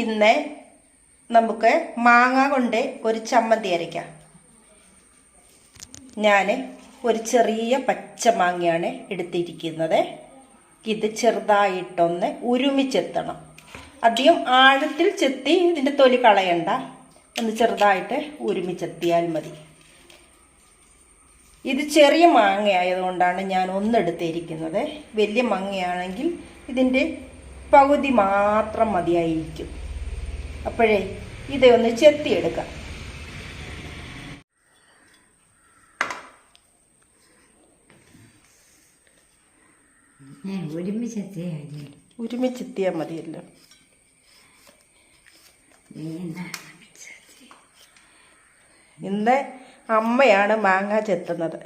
ഇന്ന് നമുക്ക് മാങ്ങ കൊണ്ട് ഒരു ചമ്മന്തി അരയ്ക്കാം. ഞാൻ ഒരു ചെറിയ പച്ച മാങ്ങയാണ് എടുത്തിരിക്കുന്നത്. ഇത് ചെറുതായിട്ടൊന്ന് ഉരുമിച്ചെത്തണം. അധികം ആഴത്തിൽ ചെത്തി ഇതിന്റെ തൊലി കളയണ്ട. ഒന്ന് ചെറുതായിട്ട് ഉരുമിച്ചെത്തിയാൽ മതി. ഇത് ചെറിയ മാങ്ങയായതുകൊണ്ടാണ് ഞാൻ ഒന്നെടുത്തിരിക്കുന്നത് വലിയ മാങ്ങയാണെങ്കിൽ ഇതിന്റെ പകുതി മാത്രം മതിയായിരിക്കും. അപ്പോഴേ ഒന്ന് ചെത്തിയെടുക്കാം. ഒരുമിച്ചെത്തിയാൽ മതിയല്ലോ. ഇന്ന് അമ്മയാണ് മാങ്ങ ചെത്തുന്നത്.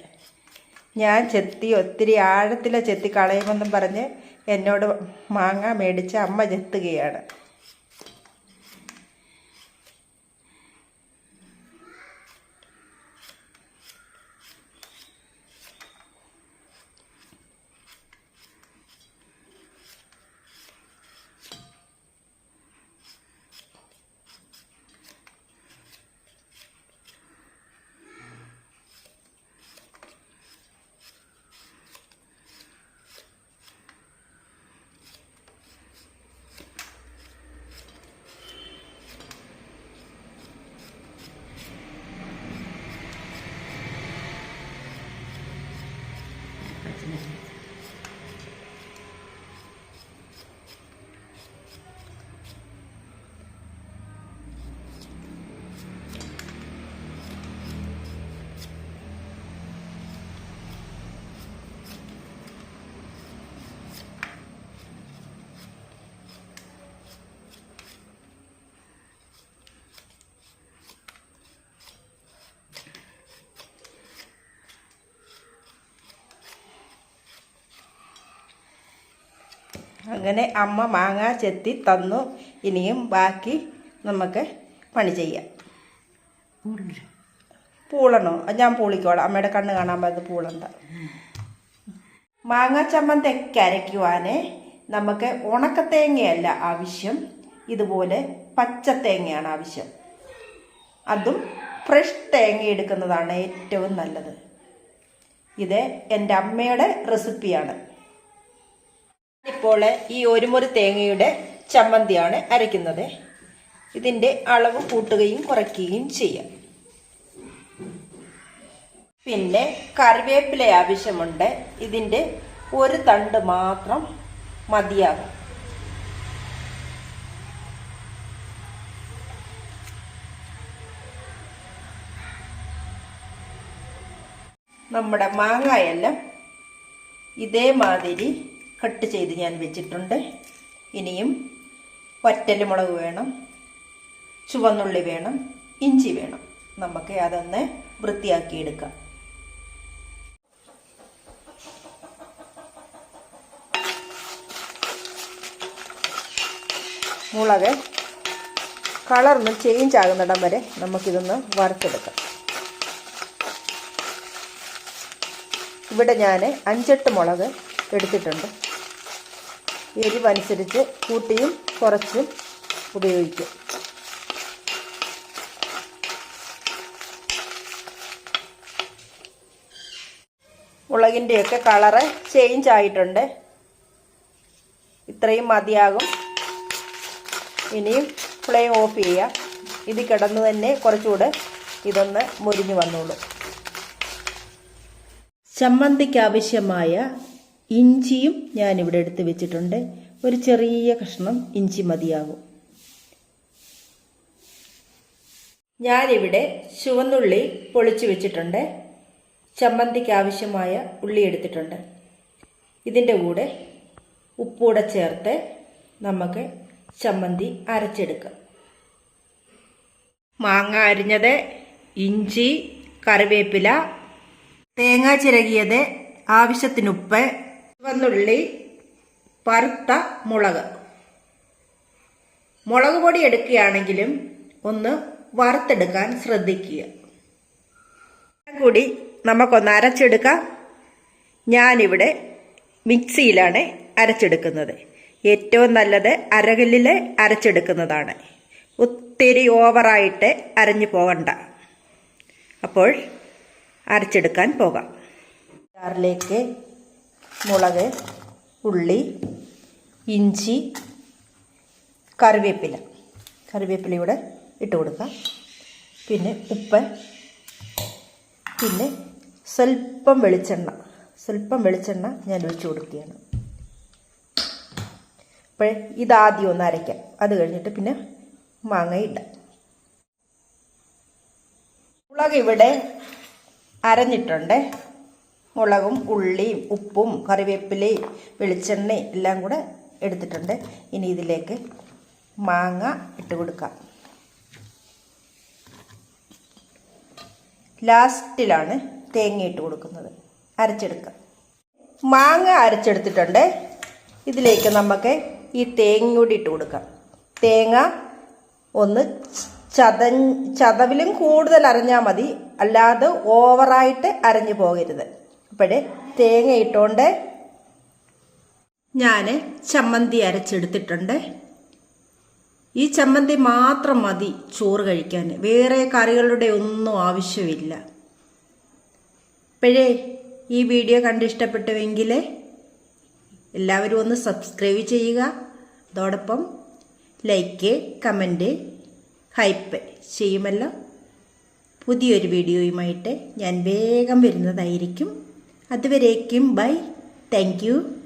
ഞാൻ ചെത്തി ഒത്തിരി ആഴത്തിലെ ചെത്തി കളയുമെന്നും പറഞ്ഞ് എന്നോട് മാങ്ങ മേടിച്ച് അമ്മ ചെത്തുകയാണ്. അങ്ങനെ അമ്മ മാങ്ങ ചെത്തി തന്നു. ഇനിയും ബാക്കി നമുക്ക് പണി ചെയ്യാം. പൂളണോ? ഞാൻ പൂളിക്കോളാം. അമ്മയുടെ കണ്ണ് കാണാൻ പറ്റുന്നത് പൂളണ്ട. മാങ്ങ ചമ്മന്തൊക്കെ അരയ്ക്കുവാന് നമുക്ക് ഉണക്കത്തേങ്ങയല്ല ആവശ്യം. ഇതുപോലെ പച്ച തേങ്ങയാണ് ആവശ്യം. അതും ഫ്രഷ് തേങ്ങ എടുക്കുന്നതാണ് ഏറ്റവും നല്ലത്. ഇത് എന്റെ അമ്മയുടെ റെസിപ്പിയാണ്. ഇപ്പോൾ ഈ ഒരു തേങ്ങയുടെ ചമ്മന്തിയാണ് അരയ്ക്കുന്നത്. ഇതിന്റെ അളവ് കൂട്ടുകയും കുറയ്ക്കുകയും ചെയ്യാം. പിന്നെ കറിവേപ്പില ആവശ്യമുണ്ട്. ഇതിന്റെ ഒരു തണ്ട് മാത്രം മതിയാകും നമ്മുടെ മാങ്ങയെല്ലാം ഇതേമാതിരി കട്ട് ചെയ്ത് ഞാൻ വെച്ചിട്ടുണ്ട്. ഇനിയും വറ്റൽമുളക് വേണം ചുവന്നുള്ളി വേണം ഇഞ്ചി വേണം. നമുക്ക് അതൊന്ന് വൃത്തിയാക്കിയെടുക്കാം. മുളക് കളറൊന്ന് ചേഞ്ച് ആകുന്നിടം വരെ നമുക്കിതൊന്ന് വറുത്തെടുക്കാം. ഇവിടെ ഞാൻ അഞ്ചെട്ട് മുളക് എടുത്തിട്ടുണ്ട്. എരിവനുസരിച്ച് കൂട്ടിയും കുറച്ചും ഉപയോഗിക്കും. മുളകിന്റെയൊക്കെ കളറ് ചേഞ്ച് ആയിട്ടുണ്ട്. ഇത്രയും മതിയാകും. ഇനിയും ഫ്ലെയിം ഓഫ് ചെയ്യാം. ഇത് കിടന്ന് തന്നെ കുറച്ചുകൂടെ ഇതൊന്ന് മുരിഞ്ഞു വന്നോളൂ. ചമ്മന്തിക്ക് ആവശ്യമായ ഇഞ്ചിയും ഞാൻ ഇവിടെ എടുത്ത് വെച്ചിട്ടുണ്ട്. ഒരു ചെറിയ കഷ്ണം ഇഞ്ചി മതിയാകും. ഞാനിവിടെ ചുവന്നുള്ളി പൊളിച്ചു വെച്ചിട്ടുണ്ട്. ചമ്മന്തിക്ക് ആവശ്യമായ ഉള്ളി എടുത്തിട്ടുണ്ട്. ഇതിന്റെ കൂടെ ഉപ്പൂടെ ചേർത്ത് നമുക്ക് ചമ്മന്തി അരച്ചെടുക്കാം. മാങ്ങ അരിഞ്ഞത് ഇഞ്ചി കറിവേപ്പില തേങ്ങ ചിരകിയത് ആവശ്യത്തിനുപ്പ് ചുവന്നുള്ളി പറുത്ത മുളക്. മുളക് പൊടി എടുക്കുകയാണെങ്കിലും ഒന്ന് വറുത്തെടുക്കാൻ ശ്രദ്ധിക്കുക. കൂടി നമുക്കൊന്ന് അരച്ചെടുക്കാം. ഞാനിവിടെ മിക്സിയിലാണ് അരച്ചെടുക്കുന്നത്. ഏറ്റവും നല്ലത് അരകല്ലിൽ അരച്ചെടുക്കുന്നതാണ്. ഒത്തിരി ഓവറായിട്ട് അരഞ്ഞു പോകണ്ട. അപ്പോൾ അരച്ചെടുക്കാൻ പോകാം. ജാറിലേക്ക് മുളക് ഉള്ളി ഇഞ്ചി കറിവേപ്പില. കറിവേപ്പില ഇവിടെ ഇട്ട് കൊടുക്കാം പിന്നെ ഉപ്പ്. പിന്നെ സ്വല്പം വെളിച്ചെണ്ണ. സ്വല്പം വെളിച്ചെണ്ണ ഞാൻ ഒഴിച്ചു കൊടുക്കുകയാണ്. അപ്പോൾ ഇതാദ്യം ഒന്ന് അരയ്ക്കാം. അത് കഴിഞ്ഞിട്ട് പിന്നെ മാങ്ങ ഇടാം മുളക് ഇവിടെ അരഞ്ഞിട്ടുണ്ട്. മുളകും ഉള്ളിയും ഉപ്പും കറിവേപ്പിലയും വെളിച്ചെണ്ണയും എല്ലാം കൂടെ എടുത്തിട്ടുണ്ട്. ഇനി ഇതിലേക്ക് മാങ്ങ ഇട്ട് കൊടുക്കാം. ലാസ്റ്റിലാണ് തേങ്ങ ഇട്ട് കൊടുക്കുന്നത്. അരച്ചെടുക്കാം. മാങ്ങ അരച്ചെടുത്തിട്ടുണ്ട്. ഇതിലേക്ക് നമുക്ക് ഈ തേങ്ങ കൂടി ഇട്ട് കൊടുക്കാം. തേങ്ങ ഒന്ന് ചത ചതവിലും കൂടുതൽ അരഞ്ഞാൽ മതി. അല്ലാതെ ഓവറായിട്ട് അരഞ്ഞു പോകരുത്. അപ്പോഴേ തേങ്ങ ഇട്ടുകൊണ്ട് ഞാൻ ചമ്മന്തി അരച്ചെടുത്തിട്ടുണ്ട്. ഈ ചമ്മന്തി മാത്രം മതി ചോറ് കഴിക്കാൻ വേറെ കറികളുടെ ഒന്നും ആവശ്യമില്ല. ഇപ്പോഴേ ഈ വീഡിയോ കണ്ടിഷ്ടപ്പെട്ടുവെങ്കിൽ എല്ലാവരും ഒന്ന് സബ്സ്ക്രൈബ് ചെയ്യുക. അതോടൊപ്പം ലൈക്ക് കമന്റ് ഹൈപ്പ് ചെയ്യുമല്ലോ. പുതിയൊരു വീഡിയോയുമായിട്ട് ഞാൻ വേഗം വരുന്നതായിരിക്കും. അതുവരേക്കും ബൈ. താങ്ക്